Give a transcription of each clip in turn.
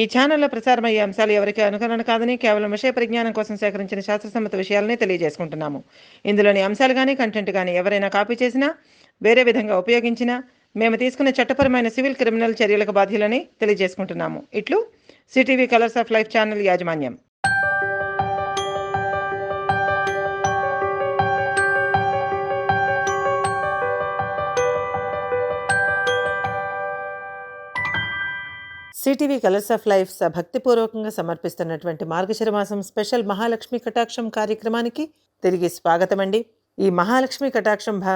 ఈ ఛానల్లో ప్రసారమయ్యే అంశాలు ఎవరికి అనుకరణ కాదని కేవలం విషయ పరిజ్ఞానం కోసం సేకరించిన శాస్త్రసమ్మత విషయాలనే తెలియజేసుకుంటున్నాము. ఇందులోని అంశాలు కానీ కంటెంట్ కానీ ఎవరైనా కాపీ చేసినా వేరే విధంగా ఉపయోగించినా మేము తీసుకున్న చట్టపరమైన సివిల్ క్రిమినల్ చర్యలకు బాధ్యులని తెలియజేసుకుంటున్నాము. ఇట్లు CTV colours of life channel యాజమాన్యం. సిటీవీ కలర్స్ ఆఫ్ లైఫ్ స- భక్తిపూర్వకంగా సమర్పిస్తున్నటువంటి మార్గశిర మాసం స్పెషల్ మహాలక్ష్మి కటాక్షం కార్యక్రమానికి తిరిగి స్వాగతం అండి ఈ మహాలక్ష్మి కటాక్షం భా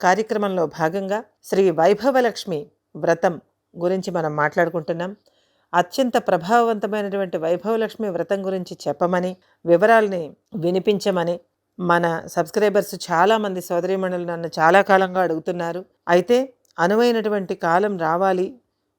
కార్యక్రమంలో భాగంగా శ్రీ వైభవలక్ష్మి వ్రతం గురించి మనం మాట్లాడుకుంటున్నాం. అత్యంత ప్రభావవంతమైనటువంటి వైభవలక్ష్మి వ్రతం గురించి చెప్పమని వివరాలని వినిపించమని మన సబ్స్క్రైబర్స్ చాలామంది సోదరీమణులు నన్ను చాలా కాలంగా అడుగుతున్నారు. అయితే అనువైనటువంటి కాలం రావాలి.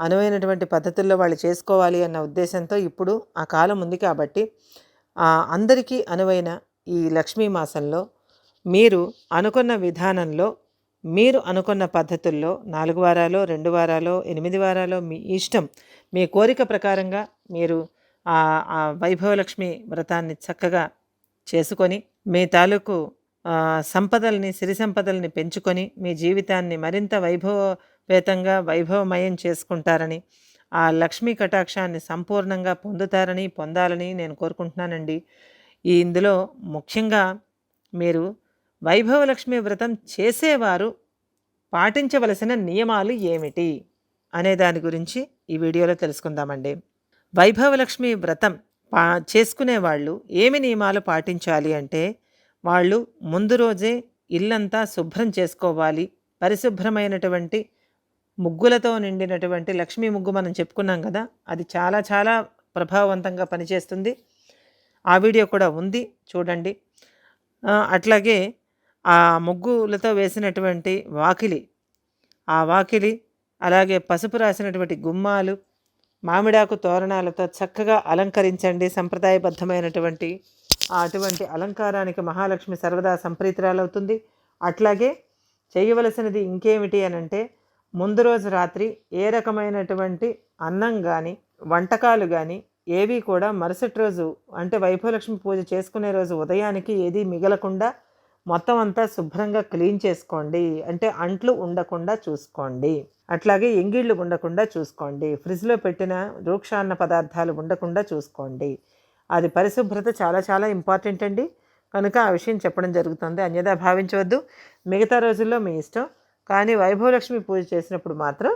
అనువైనటువంటి పద్ధతుల్లో వాళ్ళు చేసుకోవాలి అన్న ఉద్దేశంతో ఇప్పుడు ఆ కాలం ఉంది కాబట్టి అందరికీ అనువైన ఈ లక్ష్మీ మాసంలో మీరు అనుకున్న విధానంలో మీరు అనుకున్న పద్ధతుల్లో నాలుగు వారాలు రెండు వారాలు ఎనిమిది వారాలు మీ ఇష్టం మీ కోరిక ప్రకారంగా మీరు ఆ వైభవలక్ష్మి వ్రతాన్ని చక్కగా చేసుకొని మీ తాలూకు సంపదల్ని సిరి సంపదల్ని పెంచుకొని మీ జీవితాన్ని మరింత వైభవ వైభవపేతంగా వైభవమయం చేసుకుంటారని ఆ లక్ష్మీ కటాక్షాన్ని సంపూర్ణంగా పొందుతారని పొందాలని నేను కోరుకుంటున్నానండి. ఈ ఇందులో ముఖ్యంగా మీరు వైభవలక్ష్మి వ్రతం చేసేవారు పాటించవలసిన నియమాలు ఏమిటి అనే దాని గురించి ఈ వీడియోలో తెలుసుకుందామండి. వైభవలక్ష్మి వ్రతం పా చేసుకునే వాళ్ళు ఏమి నియమాలు పాటించాలి అంటే వాళ్ళు ముందు రోజే ఇల్లంతా శుభ్రం చేసుకోవాలి పరిశుభ్రమైనటువంటి ముగ్గులతో నిండినటువంటి లక్ష్మీ ముగ్గు మనం చెప్పుకున్నాం కదా అది చాలా చాలా ప్రభావవంతంగా పనిచేస్తుంది. ఆ వీడియో కూడా ఉంది చూడండి. అట్లాగే ఆ ముగ్గులతో వేసినటువంటి వాకిలి ఆ వాకిలి అలాగే పసుపు రాసినటువంటి గుమ్మాలు మామిడాకు తోరణాలతో చక్కగా అలంకరించండి సంప్రదాయబద్ధమైనటువంటి అటువంటి అలంకారానికి మహాలక్ష్మి సర్వదా సంప్రీతురాలవుతుంది. అట్లాగే చేయవలసినది ఇంకేమిటి అని అంటే ముందు రోజు రాత్రి ఏ రకమైనటువంటి అన్నం కానీ వంటకాలు కానీ ఏవి కూడా మరుసటి రోజు అంటే వైభవలక్ష్మి పూజ చేసుకునే రోజు ఉదయానికి ఏది మిగలకుండా మొత్తం అంతా శుభ్రంగా క్లీన్ చేసుకోండి. అంటే అంట్లు ఉండకుండా చూసుకోండి. అట్లాగే ఎంగిళ్ళు ఉండకుండా చూసుకోండి. ఫ్రిడ్జ్లో పెట్టిన రూక్షాన్న పదార్థాలు ఉండకుండా చూసుకోండి. అది పరిశుభ్రత చాలా చాలా ఇంపార్టెంట్ అండి. కనుక ఆ విషయం చెప్పడం జరుగుతుంది. అన్యదా భావించవద్దు. మిగతా రోజుల్లో మీ ఇష్టం. కానీ వైభవలక్ష్మి పూజ చేసినప్పుడు మాత్రం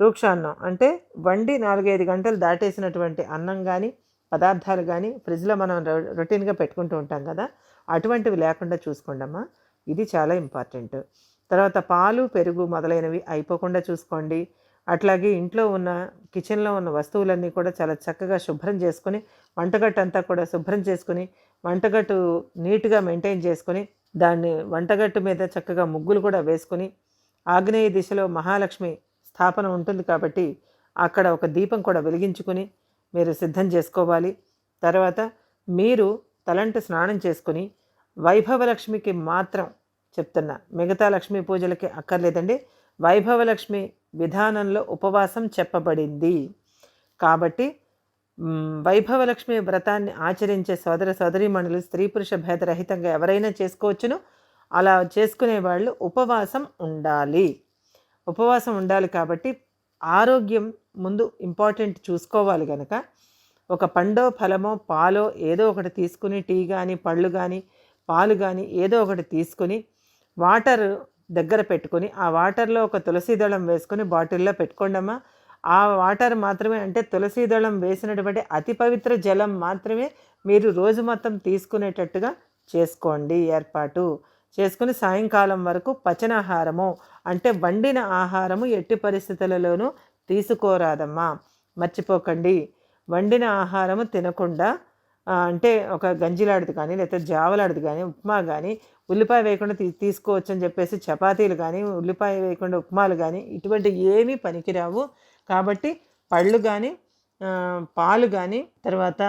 రూక్షాన్నం. అంటే వండి నాలుగైదు గంటలు దాటేసినటువంటి అన్నం కానీ పదార్థాలు కానీ ఫ్రిడ్జ్లో మనం రొ- రొటీన్గా పెట్టుకుంటూ ఉంటాం కదా అటువంటివి లేకుండా చూసుకోండమ్మా ఇది చాలా ఇంపార్టెంట్. తర్వాత పాలు పెరుగు మొదలైనవి అయిపోకుండా చూసుకోండి. అట్లాగే ఇంట్లో ఉన్న కిచెన్లో ఉన్న వస్తువులన్నీ కూడా చాలా చక్కగా శుభ్రం చేసుకొని వంటగట్టు అంతా కూడా శుభ్రం చేసుకొని వంటగట్టు నీట్గా మెయింటైన్ చేసుకొని దాన్ని వంటగట్టు మీద చక్కగా ముగ్గులు కూడా వేసుకుని ఆగ్నేయ దిశలో మహాలక్ష్మి స్థాపన ఉంటుంది కాబట్టి అక్కడ ఒక దీపం కూడా వెలిగించుకుని మీరు సిద్ధం చేసుకోవాలి. తర్వాత మీరు తలంటు స్నానం చేసుకొని వైభవలక్ష్మికి మాత్రం చెప్తున్నా మిగతా లక్ష్మీ పూజలకి అక్కర్లేదండి. వైభవలక్ష్మి విధానంలో ఉపవాసం చెప్పబడింది. కాబట్టి వైభవలక్ష్మి వ్రతాన్ని ఆచరించే సోదర సోదరీమణులు స్త్రీ పురుష భేదరహితంగా ఎవరైనా చేసుకోవచ్చును. అలా చేసుకునే వాళ్ళు ఉపవాసం ఉండాలి. ఉపవాసం ఉండాలి కాబట్టి ఆరోగ్యం ముందు ఇంపార్టెంట్ చూసుకోవాలి కనుక ఒక పండో ఫలమో పాలో ఏదో ఒకటి తీసుకుని టీ కానీ పళ్ళు కానీ పాలు కానీ ఏదో ఒకటి తీసుకుని వాటర్ దగ్గర పెట్టుకొని ఆ వాటర్లో ఒక తులసి దళం వేసుకొని బాటిల్లో పెట్టుకోండమ్మా. ఆ వాటర్ మాత్రమే అంటే తులసి దళం వేసినటువంటి అతి పవిత్ర జలం మాత్రమే మీరు రోజు మొత్తం తీసుకునేటట్టుగా చేసుకోండి ఏర్పాటు. చేసుకుని సాయంకాలం వరకు పచనాహారము. అంటే వండిన ఆహారము ఎట్టి పరిస్థితులలోనూ తీసుకోరాదమ్మా. మర్చిపోకండి. వండిన ఆహారము తినకుండా అంటే ఒక గంజిలాడిది కానీ లేకపోతే జావలాడిది కానీ ఉప్మా కానీ ఉల్లిపాయ వేయకుండా తీ తీసుకోవచ్చు అని చెప్పేసి చపాతీలు కానీ ఉల్లిపాయ వేయకుండా ఉప్మాలు కానీ ఇటువంటి ఏమీ పనికిరావు. కాబట్టి పళ్ళు కానీ పాలు కానీ తర్వాత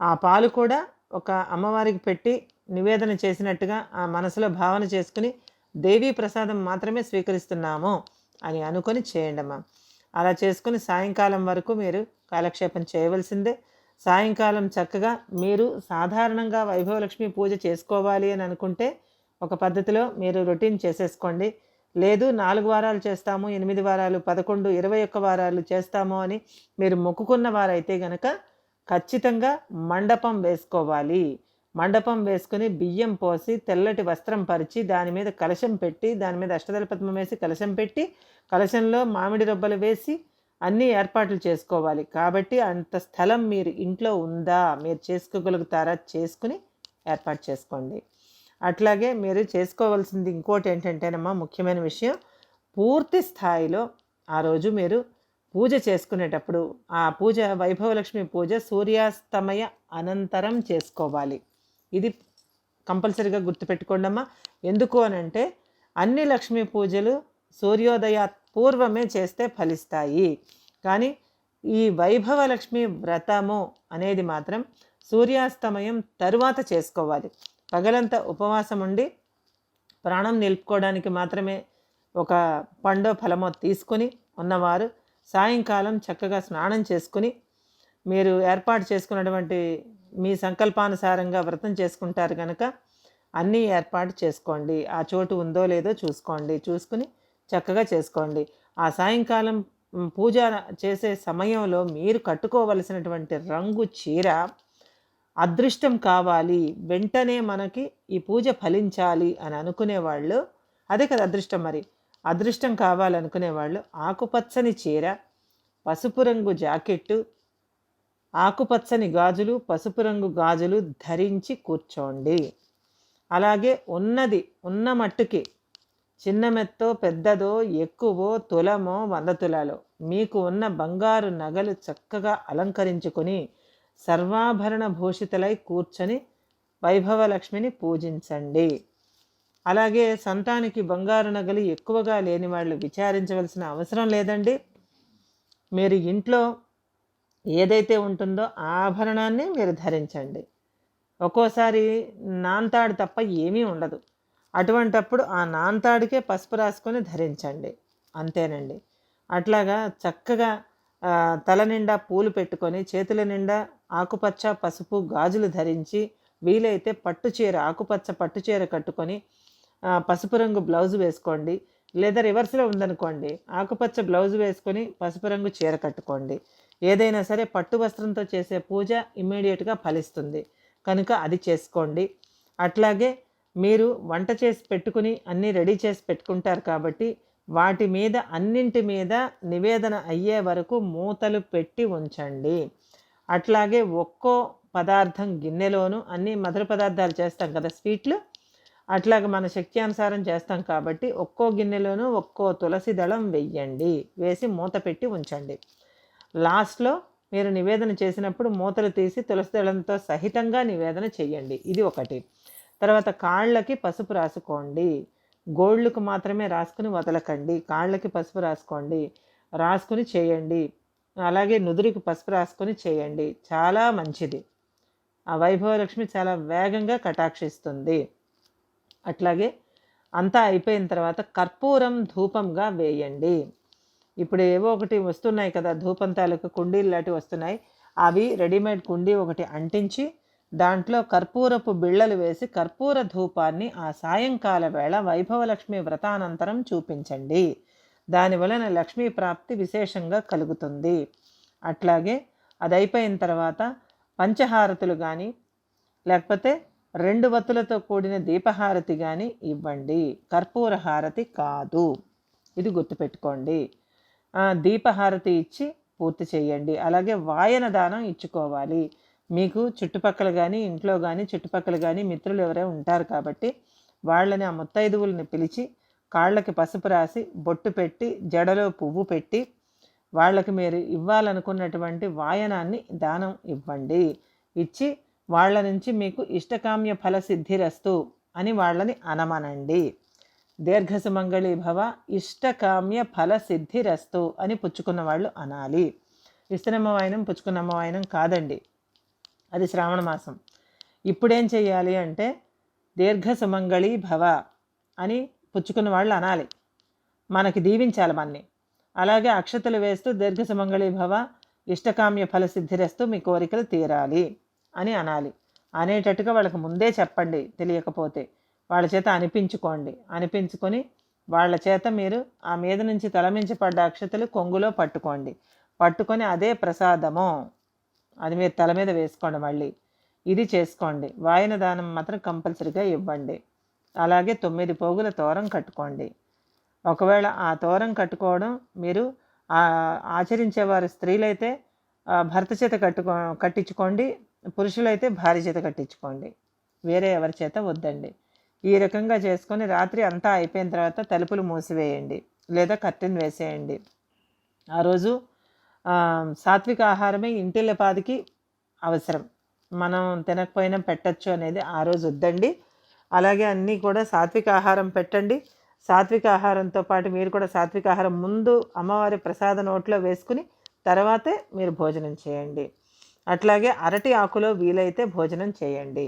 ఆ పాలు కూడా ఒక అమ్మవారికి పెట్టి నివేదన చేసినట్టుగా ఆ మనసులో భావన చేసుకుని దేవీ ప్రసాదం మాత్రమే స్వీకరిస్తున్నాము అని అనుకొని చేయండమ్మా. అలా చేసుకుని సాయంకాలం వరకు మీరు కాలక్షేపం చేయవలసిందే. సాయంకాలం చక్కగా మీరు సాధారణంగా వైభవలక్ష్మి పూజ చేసుకోవాలి అని అనుకుంటే ఒక పద్ధతిలో మీరు రొటీన్ చేసేసుకోండి. లేదు నాలుగు వారాలు చేస్తాము ఎనిమిది వారాలు పదకొండు ఇరవై ఒక్క వారాలు చేస్తాము అని మీరు మొక్కుకున్న వారైతే గనక ఖచ్చితంగా మండపం వేసుకోవాలి. మండపం వేసుకుని బియ్యం పోసి తెల్లటి వస్త్రం పరిచి దాని మీద కలశం పెట్టి దాని మీద అష్టదళ పద్మం వేసి కలశం పెట్టి కలశంలో మామిడి రొబ్బలు వేసి అన్ని ఏర్పాట్లు చేసుకోవాలి. కాబట్టి అంత స్థలం మీరు ఇంట్లో ఉందా? మీరు చేసుకోగలుగుతారా? చేసుకుని ఏర్పాటు చేసుకోండి. అట్లాగే మీరు చేసుకోవాల్సింది ఇంకోటి ఏంటంటేనమ్మా ముఖ్యమైన విషయం పూర్తి స్థాయిలో ఆ రోజు మీరు పూజ చేసుకునేటప్పుడు ఆ పూజ వైభవలక్ష్మి పూజ సూర్యాస్తమయ అనంతరం చేసుకోవాలి. ఇది కంపల్సరీగా గుర్తుపెట్టుకోండమ్మా ఎందుకు ఎందుకు అనంటే అన్ని లక్ష్మీ పూజలు సూర్యోదయ పూర్వమే చేస్తే ఫలిస్తాయి. కానీ ఈ వైభవ లక్ష్మి వ్రతము అనేది మాత్రం సూర్యాస్తమయం తరువాత చేసుకోవాలి. పగలంతా ఉపవాసం ఉండి ప్రాణం నిలుపుకోవడానికి మాత్రమే ఒక పండో ఫలమో తీసుకొని ఉన్నవారు సాయంకాలం చక్కగా స్నానం చేసుకుని మీరు ఏర్పాటు చేసుకున్నటువంటి మీ సంకల్పానుసారంగా వ్రతం చేసుకుంటారు కనుక అన్నీ ఏర్పాటు చేసుకోండి. ఆ చోటు ఉందో లేదో చూసుకోండి. చూసుకుని చక్కగా చేసుకోండి. ఆ సాయంకాలం పూజ చేసే సమయంలో మీరు కట్టుకోవలసినటువంటి రంగు చీర అదృష్టం కావాలి. వెంటనే మనకి ఈ పూజ ఫలించాలి అని అనుకునేవాళ్ళు అదే కదా అదృష్టం మరి. అదృష్టం కావాలనుకునే వాళ్ళు ఆకుపచ్చని చీర పసుపు రంగు జాకెట్టు ఆకుపచ్చని గాజులు పసుపు రంగు గాజులు ధరించి కూర్చోండి. అలాగే ఉన్నది ఉన్న మట్టుకి చిన్న మెత్తో పెద్దదో ఎక్కువో తులమో వంద తులాలో మీకు ఉన్న బంగారు నగలు చక్కగా అలంకరించుకొని సర్వాభరణ భూషితలై కూర్చొని వైభవలక్ష్మిని పూజించండి. అలాగే సంతానికి బంగారు నగలు ఎక్కువగా లేని వాళ్ళు విచారించవలసిన అవసరం లేదండి. మీరు ఇంట్లో ఏదైతే ఉంటుందో ఆ ఆభరణాన్ని మీరు ధరించండి. ఒక్కోసారి నాంతాడు తప్ప ఏమీ ఉండదు. అటువంటప్పుడు ఆ నాంతాడికే పసుపు రాసుకొని ధరించండి. అంతేనండి. అట్లాగా చక్కగా తల నిండా పూలు పెట్టుకొని చేతుల నిండా ఆకుపచ్చ పసుపు గాజులు ధరించి వీలైతే పట్టు చీర ఆకుపచ్చ పట్టు చీర కట్టుకొని పసుపు రంగు బ్లౌజ్ వేసుకోండి. లేదా రివర్స్లో ఉందనుకోండి ఆకుపచ్చ బ్లౌజ్ వేసుకొని పసుపు రంగు చీర కట్టుకోండి. ఏదైనా సరే పట్టు వస్త్రంతో చేసే పూజ ఇమ్మీడియట్గా ఫలిస్తుంది. కనుక అది చేసుకోండి. అట్లాగే మీరు వంట చేసి పెట్టుకుని అన్నీ రెడీ చేసి పెట్టుకుంటారు కాబట్టి వాటి మీద అన్నింటి మీద నివేదన అయ్యే వరకు మూతలు పెట్టి ఉంచండి. అట్లాగే ఒక్కో పదార్థం గిన్నెలోను అన్ని మధుర పదార్థాలు చేస్తాం కదా స్వీట్లు? అట్లాగే మన శక్తి అనుసారం చేస్తాం కాబట్టి ఒక్కో గిన్నెలోనూ ఒక్కో తులసి దళం వెయ్యండి. వేసి మూత పెట్టి ఉంచండి. లాస్ట్లో మీరు నివేదన చేసినప్పుడు మూతలు తీసి తులసిదళంతో సహితంగా నివేదన చేయండి. ఇది ఒకటి. తర్వాత కాళ్ళకి పసుపు రాసుకోండి. గోళ్ళకు మాత్రమే రాసుకుని వదలకండి. కాళ్ళకి పసుపు రాసుకోండి. రాసుకుని చేయండి. అలాగే నుదురికి పసుపు రాసుకొని చేయండి. చాలా మంచిది. ఆ వైభవలక్ష్మి చాలా వేగంగా కటాక్షిస్తుంది. అట్లాగే అంతా అయిపోయిన తర్వాత కర్పూరం ధూపంగా వేయండి. ఇప్పుడు ఏవో ఒకటి వస్తున్నాయి కదా ధూపం తాలూకు కుండీలు లాంటివి వస్తున్నాయి. అవి రెడీమేడ్ కుండీ ఒకటి అంటించి దాంట్లో కర్పూరపు బిళ్ళలు వేసి కర్పూర ధూపాన్ని ఆ సాయంకాల వేళ వైభవలక్ష్మి వ్రతానంతరం చూపించండి. దాని వలన లక్ష్మీ ప్రాప్తి విశేషంగా కలుగుతుంది. అట్లాగే అది అయిపోయిన తర్వాత పంచహారతులు కానీ లేకపోతే రెండు వత్తులతో కూడిన దీపహారతి కానీ ఇవ్వండి. కర్పూర హారతి కాదు. ఇది గుర్తుపెట్టుకోండి. దీపహారతి ఇచ్చి పూర్తి చేయండి. అలాగే వాయన దానం ఇచ్చుకోవాలి. మీకు చుట్టుపక్కల కానీ ఇంట్లో కానీ చుట్టుపక్కల కానీ మిత్రులు ఎవరైనా ఉంటారు కాబట్టి వాళ్ళని ఆ ముత్తైదువుల్ని పిలిచి కాళ్ళకి పసుపు రాసి బొట్టు పెట్టి జడలో పువ్వు పెట్టి వాళ్ళకి మీరు ఇవ్వాలనుకున్నటువంటి వాయనాన్ని దానం ఇవ్వండి. ఇచ్చి వాళ్ళ నుంచి మీకు ఇష్టకామ్య ఫల సిద్ధిరస్తు అని వాళ్ళని అనమనండి. దీర్ఘసుమంగళి భవ ఇష్టకామ్య ఫల సిద్ధిరస్తు అని పుచ్చుకున్న వాళ్ళు అనాలి. ఇస్తనమ్మ వాయనం పుచ్చుకున్నమ్మ వాయనం కాదండి. అది శ్రావణ మాసం. ఇప్పుడేం చేయాలి అంటే దీర్ఘసుమంగళి భవ అని పుచ్చుకున్న వాళ్ళు అనాలి. మనకి దీవించాలి మన్ని. అలాగే అక్షతలు వేస్తూ దీర్ఘసుమంగళి భవ ఇష్టకామ్య ఫలసిద్ధిరస్తూ మీ కోరికలు తీరాలి అని అనాలి. అనేటట్టుగా వాళ్ళకి ముందే చెప్పండి తెలియకపోతే. వాళ్ళ చేత అనిపించుకోండి. అనిపించుకొని వాళ్ళ చేత మీరు ఆ మీద నుంచి తలమించబడ్డ అక్షతలు కొంగులో పట్టుకోండి. పట్టుకొని అదే ప్రసాదము. అది మీరు తల మీద వేసుకోండి మళ్ళీ. ఇది చేసుకోండి. వాయన దానం మాత్రం కంపల్సరిగా ఇవ్వండి. అలాగే తొమ్మిది పోగుల తోరం కట్టుకోండి. ఒకవేళ ఆ తోరం కట్టుకోవడం మీరు ఆచరించేవారు స్త్రీలైతే భర్త చేత కట్టుకో కట్టించుకోండి. పురుషులైతే భార్య చేత కట్టించుకోండి. వేరే ఎవరి చేత వద్దండి. ఈ రకంగా చేసుకొని రాత్రి అంతా అయిపోయిన తర్వాత తలుపులు మూసివేయండి లేదా కర్టెన్ వేసేయండి. ఆ రోజు సాత్విక ఆహారమే ఇంటిల్లపాదికి అవసరం. మనం తినకపోయినా పెట్టచ్చు అనేది ఆ రోజు వద్దండి. అలాగే అన్నీ కూడా సాత్విక ఆహారం పెట్టండి. సాత్విక ఆహారంతో పాటు మీరు కూడా సాత్విక ఆహారం ముందు అమ్మవారి ప్రసాద నోట్లో వేసుకుని తర్వాతే మీరు భోజనం చేయండి. అట్లాగే అరటి ఆకులో వీలైతే భోజనం చేయండి.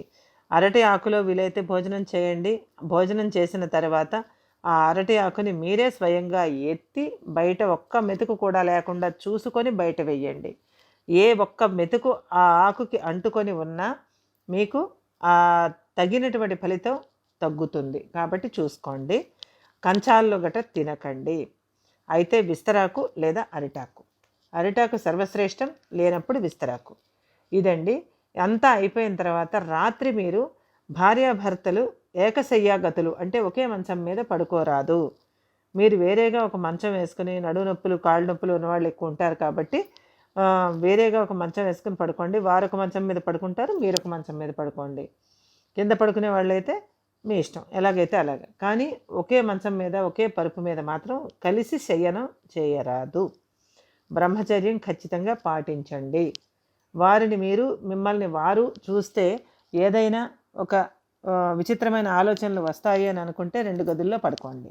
అరటి ఆకులో వీలైతే భోజనం చేయండి. భోజనం చేసిన తర్వాత ఆ అరటి ఆకుని మీరే స్వయంగా ఎత్తి బయట ఒక్క మెతుకు కూడా లేకుండా చూసుకొని బయట వేయండి. ఏ ఒక్క మెతుకు ఆ ఆకుకి అంటుకొని ఉన్నా మీకు ఆ తగినటువంటి ఫలితం తగ్గుతుంది. కాబట్టి చూసుకోండి. కంచాల్లో గట తినకండి. అయితే విస్తరాకు లేదా అరిటాకు. అరిటాకు సర్వశ్రేష్టం లేనప్పుడు విస్తరాకు. ఇదండి అంతా అయిపోయిన తర్వాత రాత్రి మీరు భార్యాభర్తలు ఏకశయ్యాగతులు అంటే ఒకే మంచం మీద పడుకోరాదు. మీరు వేరేగా ఒక మంచం వేసుకుని నడువు నొప్పులు కాళ్ళు నొప్పులు ఉన్నవాళ్ళు ఎక్కువ ఉంటారు కాబట్టి వేరేగా ఒక మంచం వేసుకుని పడుకోండి. వారు ఒక మంచం మీద పడుకుంటారు మీరు ఒక మంచం మీద పడుకోండి. కింద పడుకునే వాళ్ళైతే మీ ఇష్టం ఎలాగైతే అలాగే. కానీ ఒకే మంచం మీద ఒకే పరుపు మీద మాత్రం కలిసి శయనం చేయరాదు. బ్రహ్మచర్యం ఖచ్చితంగా పాటించండి. వారిని మీరు మిమ్మల్ని వారు చూస్తే ఏదైనా ఒక విచిత్రమైన ఆలోచనలు వస్తాయి అని అనుకుంటే రెండు గదుల్లో పడుకోండి.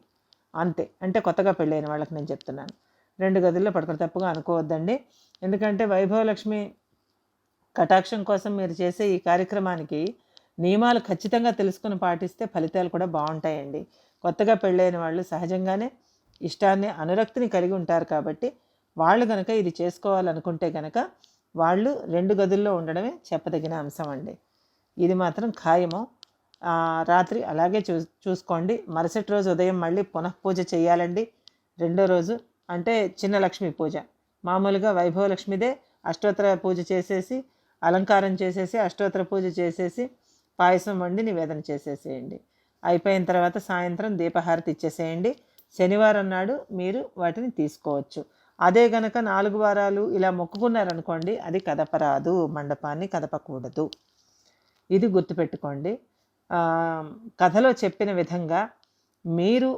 అంతే. అంటే కొత్తగా పెళ్ళైన వాళ్ళకి నేను చెప్తున్నాను. రెండు గదుల్లో పడుకోండి. తప్పుగా అనుకోవద్దండి. ఎందుకంటే వైభవలక్ష్మి కటాక్షం కోసం మీరు చేసే ఈ కార్యక్రమానికి నియమాలు ఖచ్చితంగా తెలుసుకుని పాటిస్తే ఫలితాలు కూడా బాగుంటాయండి. కొత్తగా పెళ్ళైన వాళ్ళు సహజంగానే ఇష్టాన్ని అనురక్తిని కలిగి ఉంటారు కాబట్టి వాళ్ళు కనుక ఇది చేసుకోవాలనుకుంటే కనుక వాళ్ళు రెండు గదుల్లో ఉండడమే చెప్పదగిన అంశం అండి. ఇది మాత్రం ఖాయము. రాత్రి అలాగే చూ చూసుకోండి. మరుసటి రోజు ఉదయం మళ్ళీ పునఃపూజ చేయాలండి. రెండో రోజు అంటే చిన్న లక్ష్మి పూజ. మామూలుగా వైభవలక్ష్మిదే అష్టోత్తర పూజ చేసేసి అలంకారం చేసేసి అష్టోత్తర పూజ చేసేసి పాయసం వండి నివేదన చేసేసేయండి. అయిపోయిన తర్వాత సాయంత్రం దీపహారతి ఇచ్చేసేయండి. శనివారం నాడు మీరు వాటిని తీసుకోవచ్చు. అదే గనక నాలుగు వారాలు ఇలా మొక్కుకున్నారనుకోండి అది కదపరాదు మండపాన్ని కదపకూడదు. ఇది గుర్తుపెట్టుకోండి. కథలో చెప్పిన విధంగా మీరు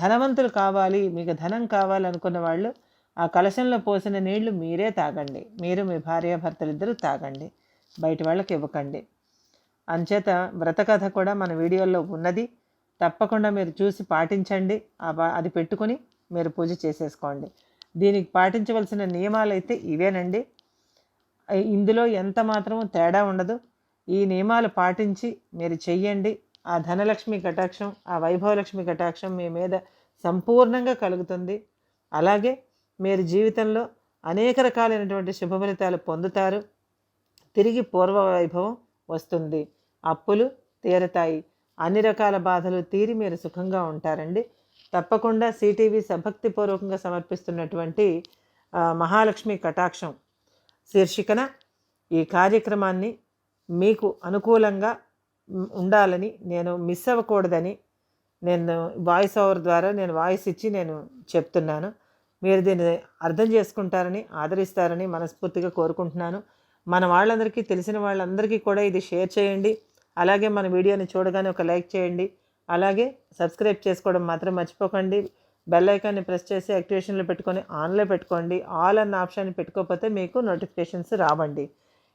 ధనవంతులు కావాలి మీకు ధనం కావాలనుకున్న వాళ్ళు ఆ కలశంలో పోసిన నీళ్ళు మీరే తాగండి. మీరు మీ భార్యాభర్తలిద్దరూ తాగండి. బయట వాళ్ళకి ఇవ్వకండి. అంచేత వ్రతకథ కూడా మన వీడియోలో ఉన్నది. తప్పకుండా మీరు చూసి పాటించండి. అది పెట్టుకుని మీరు పూజ చేసేసుకోండి. దీనికి పాటించవలసిన నియమాలు అయితే ఇవేనండి ఇందులో ఎంత మాత్రం తేడా ఉండదు. ఈ నియమాలు పాటించి మీరు చెయ్యండి. ఆ ధనలక్ష్మి కటాక్షం ఆ వైభవలక్ష్మి కటాక్షం మీ మీద సంపూర్ణంగా కలుగుతుంది. అలాగే మీరు జీవితంలో అనేక రకాలైనటువంటి శుభ ఫలితాలు పొందుతారు. తిరిగి పూర్వ వైభవం వస్తుంది. అప్పులు తీరతాయి. అన్ని రకాల బాధలు తీరి మీరు సుఖంగా ఉంటారండి. తప్పకుండా సిటీవీ సభక్తిపూర్వకంగా సమర్పిస్తున్నటువంటి మహాలక్ష్మి కటాక్షం శీర్షికన ఈ కార్యక్రమాన్ని మీకు అనుకూలంగా ఉండాలని నేను మిస్ అవ్వకూడదని నేను వాయిస్ ఓవర్ ద్వారా నేను వాయిస్ ఇచ్చి నేను చెప్తున్నాను. మీరు దీన్ని అర్థం చేసుకుంటారని ఆదరిస్తారని మనస్ఫూర్తిగా కోరుకుంటున్నాను. మన వాళ్ళందరికీ తెలిసిన వాళ్ళందరికీ కూడా ఇది షేర్ చేయండి. అలాగే మన వీడియోని చూడగానే ఒక లైక్ చేయండి. అలాగే సబ్స్క్రైబ్ చేసుకోవడం మాత్రం మర్చిపోకండి. బెల్ ఐకాన్ని ప్రెస్ చేసి యాక్టివేషన్లో పెట్టుకొని ఆన్లో పెట్టుకోండి. ఆల్ అన్న ఆప్షన్ పెట్టుకోకపోతే మీకు నోటిఫికేషన్స్ రావండి.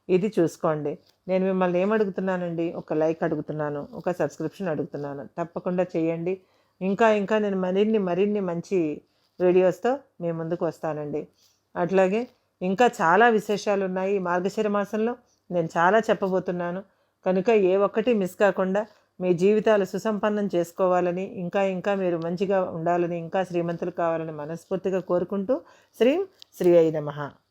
ఇది చూసుకోండి. నేను మిమ్మల్ని ఏం అడుగుతున్నానండి? ఒక లైక్ అడుగుతున్నాను ఒక సబ్స్క్రిప్షన్ అడుగుతున్నాను. తప్పకుండా చేయండి. ఇంకా ఇంకా నేను మరిన్ని మరిన్ని మంచి వీడియోస్తో మీ ముందుకు వస్తానండి. అట్లాగే ఇంకా చాలా విశేషాలు ఉన్నాయి. మార్గశిర మాసంలో నేను చాలా చెప్పబోతున్నాను. కనుక ఏ ఒక్కటి మిస్ కాకుండా మీ జీవితాలు సుసంపన్నం చేసుకోవాలని ఇంకా ఇంకా మీరు మంచిగా ఉండాలని ఇంకా శ్రీమంతులు కావాలని మనస్ఫూర్తిగా కోరుకుంటూ శ్రీం శ్రీ అయి నమః.